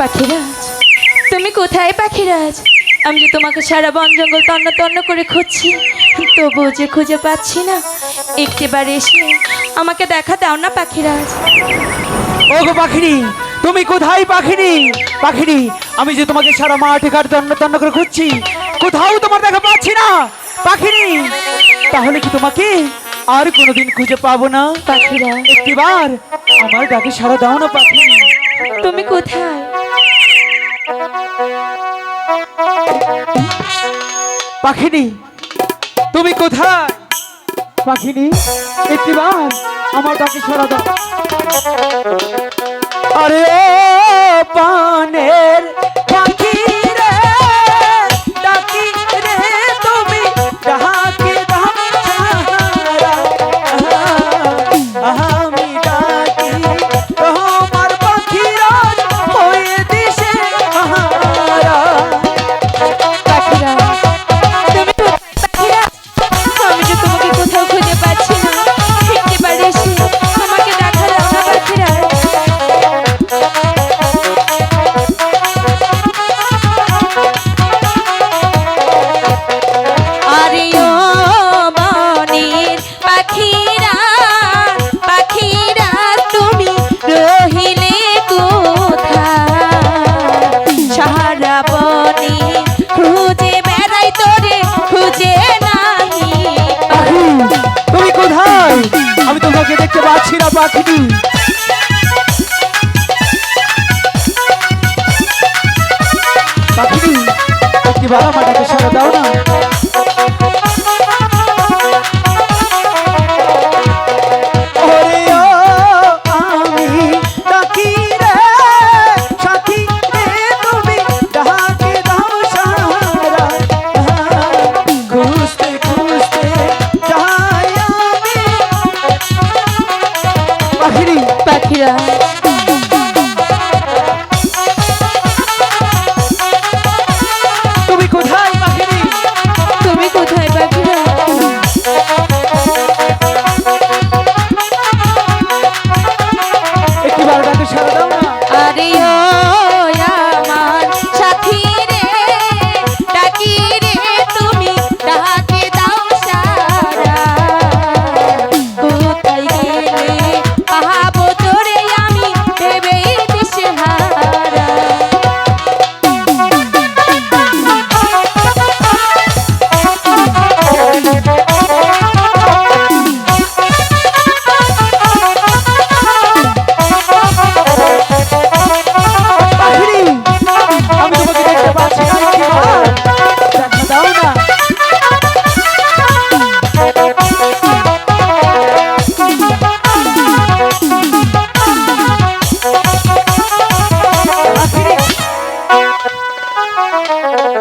পাখিরাজ তুমি কোথায় পাখিরাজ? আমি যে তোমাকে সারা বন জঙ্গল তন্ন তন্ন করে খুঁজছি তবুও যে খুঁজে পাচ্ছি না। একটিবার এসে আমাকে দেখা দাও না পাখিরাজ। ওগো পাখিরি তুমি কোথায় পাখিরি পাখিরি আমি যে তোমাকে সারা মাঠে ঘাট তন্ন তন্ন করে খুঁজছি কোথাও তোমার দেখা পাচ্ছি না। পাখিরি তাহলে কি তোমাকে আর কোনোদিন খুঁজে পাবো না? পাখিরাজ। একটিবার আমার ডাকে সারা দাও না পাখিরি তুমি কোথায়? পাখিরি তুমি কোথায়? পাখিনি একটিবার আমার ডাকে সারা দাও। পাচ্ছি না পাখি পাখি একটিবার আমার ডাকে সারা দাও না।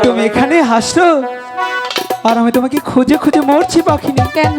তুমি এখানে হাসছো আর আমি তোমাকে খুঁজে খুঁজে মরছি পাখি কেন?